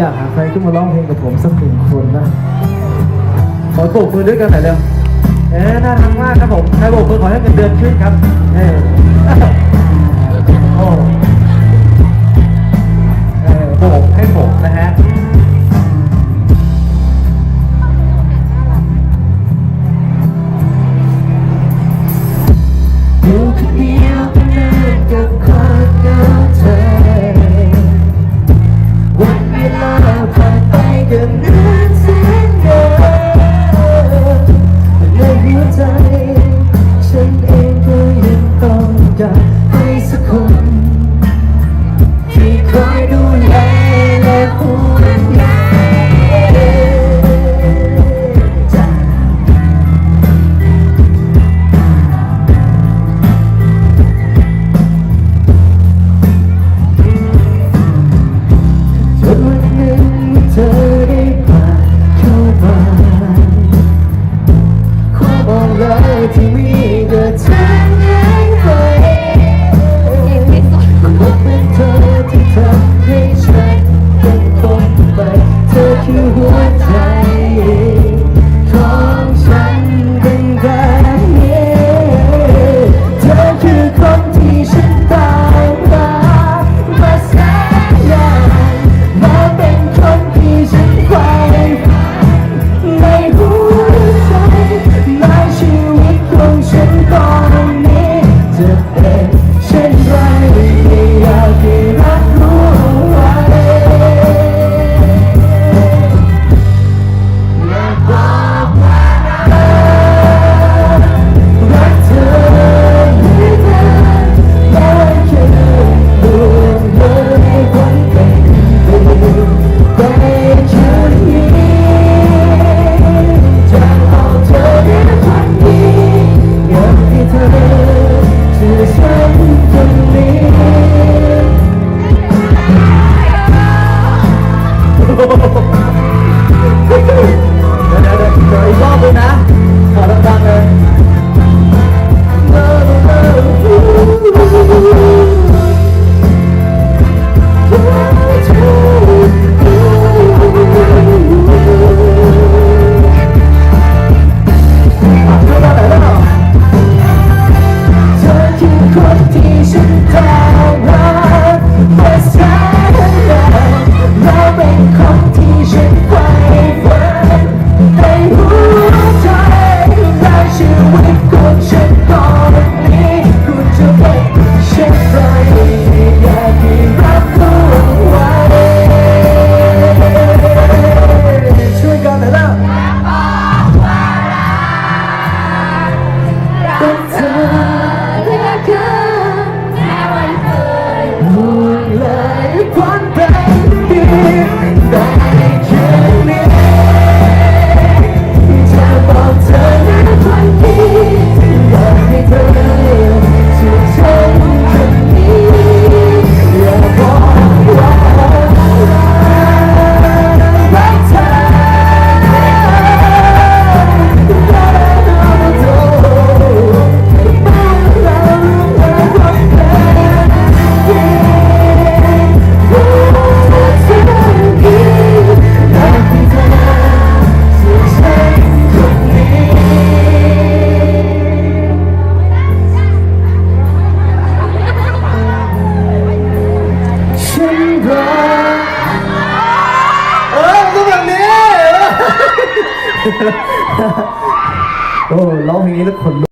อยากหาใครขึ้นมาร้องเพลงกับผมสักหนึ่งคนนะ ขอโบกมือด้วยกันหน่อยเร็ว เอ๊ะน่าทังมากครับผมใครโบกมือขอให้เงินเดือนขึ้นครับ เอ๊ to who for me โอ้ร้องเพลงนี้แล้วขน